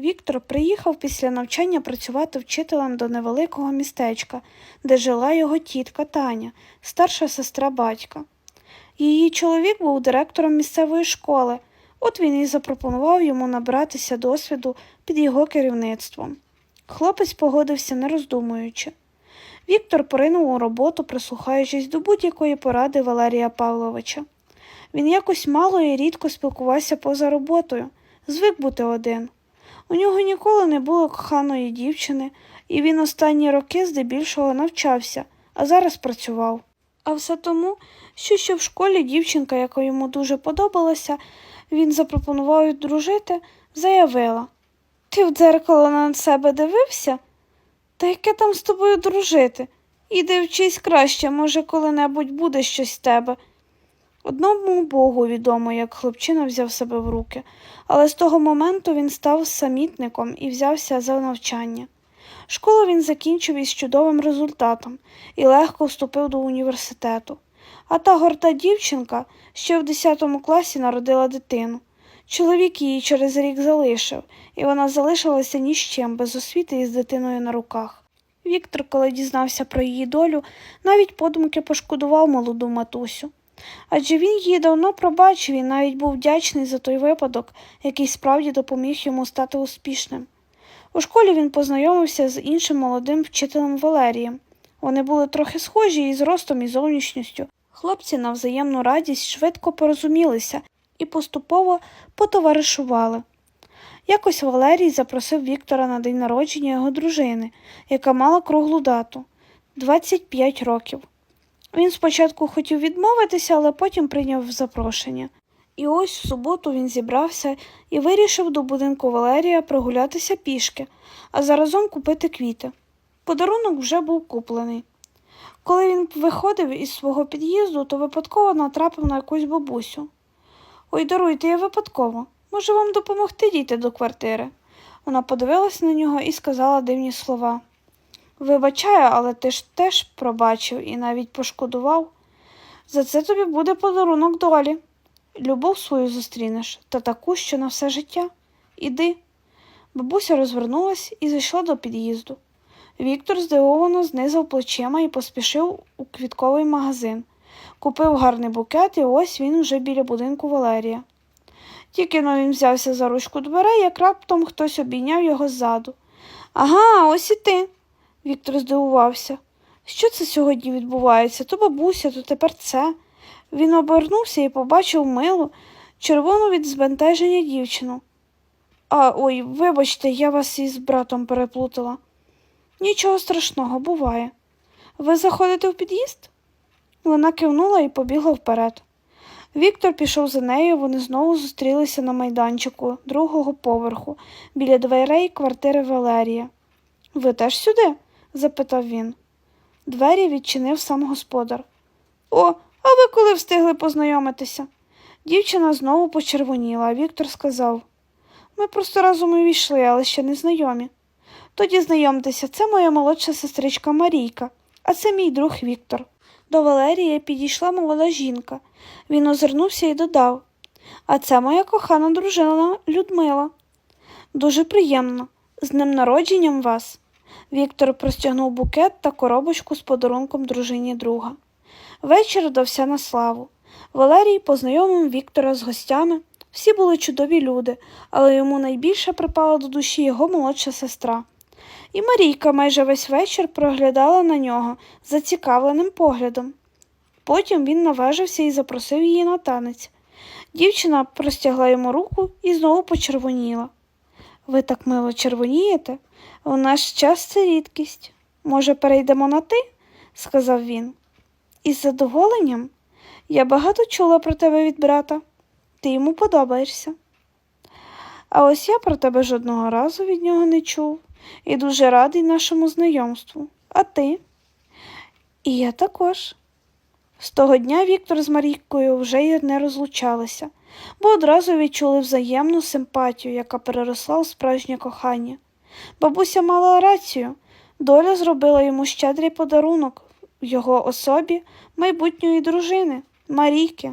Віктор приїхав після навчання працювати вчителем до невеликого містечка, де жила його тітка Таня, старша сестра батька. Її чоловік був директором місцевої школи, от він і запропонував йому набратися досвіду під його керівництвом. Хлопець погодився, не роздумуючи. Віктор поринув у роботу, прислухаючись до будь-якої поради Валерія Павловича. Він якось мало і рідко спілкувався поза роботою, звик бути один. У нього ніколи не було коханої дівчини, і він останні роки здебільшого навчався, а зараз працював. А все тому, що ще в школі дівчинка, яка йому дуже подобалася, він запропонував дружити, заявила Ти в дзеркало на себе дивився? Та яке там з тобою дружити? Іди вчись краще, може, коли-небудь буде щось з тебе. Одному Богу відомо, як хлопчина взяв себе в руки, але з того моменту він став самітником і взявся за навчання. Школу він закінчив із чудовим результатом і легко вступив до університету. А та горда дівчинка ще в 10 класі народила дитину. Чоловік її через рік залишив, і вона залишилася ні з чим, без освіти і з дитиною на руках. Віктор, коли дізнався про її долю, навіть подумки пошкодував молоду матусю. Адже він її давно пробачив і навіть був вдячний за той випадок, який справді допоміг йому стати успішним. У школі він познайомився з іншим молодим вчителем Валерієм. Вони були трохи схожі і зростом, і зовнішністю. Хлопці на взаємну радість швидко порозумілися і поступово потоваришували. Якось Валерій запросив Віктора на день народження його дружини, яка мала круглу дату 25 років. Він спочатку хотів відмовитися, але потім прийняв запрошення. І ось в суботу він зібрався і вирішив до будинку Валерія прогулятися пішки, а заразом купити квіти. Подарунок вже був куплений. Коли він виходив із свого під'їзду, то випадково натрапив на якусь бабусю. Ой, даруйте, я випадково. Може вам допомогти дійти до квартири? Вона подивилась на нього і сказала дивні слова. Вибачаю, але ти ж теж пробачив і навіть пошкодував. За це тобі буде подарунок долі. Любов свою зустрінеш та таку, що на все життя. Іди. Бабуся розвернулась і зайшла до під'їзду. Віктор здивовано знизав плечима і поспішив у квітковий магазин. Купив гарний букет, і ось він уже біля будинку Валерія. Тільки но він взявся за ручку дверей, як раптом хтось обійняв його ззаду. Ага, ось і ти. Віктор здивувався. Що це сьогодні відбувається? То бабуся, то тепер це. Він обернувся і побачив милу, червону від збентеження дівчину. А ой, вибачте, я вас із братом переплутала. Нічого страшного буває. Ви заходите в під'їзд? Вона кивнула і побігла вперед. Віктор пішов за нею, вони знову зустрілися на майданчику другого поверху, біля дверей квартири Валерія. Ви теж сюди? Запитав він. Двері відчинив сам господар. О, а ви коли встигли познайомитися? Дівчина знову почервоніла, а Віктор сказав ми просто разом увійшли, але ще не знайомі. Тоді знайомтеся, це моя молодша сестричка Марійка, а це мій друг Віктор. До Валерія підійшла молода жінка. Він озирнувся і додав А це моя кохана дружина Людмила. Дуже приємно. З днем народженням вас. Віктор простягнув букет та коробочку з подарунком дружині друга. Вечір дався на славу. Валерій познайомив Віктора з гостями. Всі були чудові люди, але йому найбільше припала до душі його молодша сестра. І Марійка майже весь вечір проглядала на нього зацікавленим поглядом. Потім він наважився і запросив її на танець. Дівчина простягла йому руку і знову почервоніла. Ви так мило червонієте? У наш час це рідкість. Може, перейдемо на ти? сказав він. Із задоволенням я багато чула про тебе від брата. Ти йому подобаєшся. А ось я про тебе жодного разу від нього не чув і дуже радий нашому знайомству. А ти? І я також. З того дня Віктор з Марійкою вже й не розлучалися, бо одразу відчули взаємну симпатію, яка переросла у справжнє кохання. Бабуся мала рацію, доля зробила йому щедрий подарунок в його особі майбутньої дружини Марійки.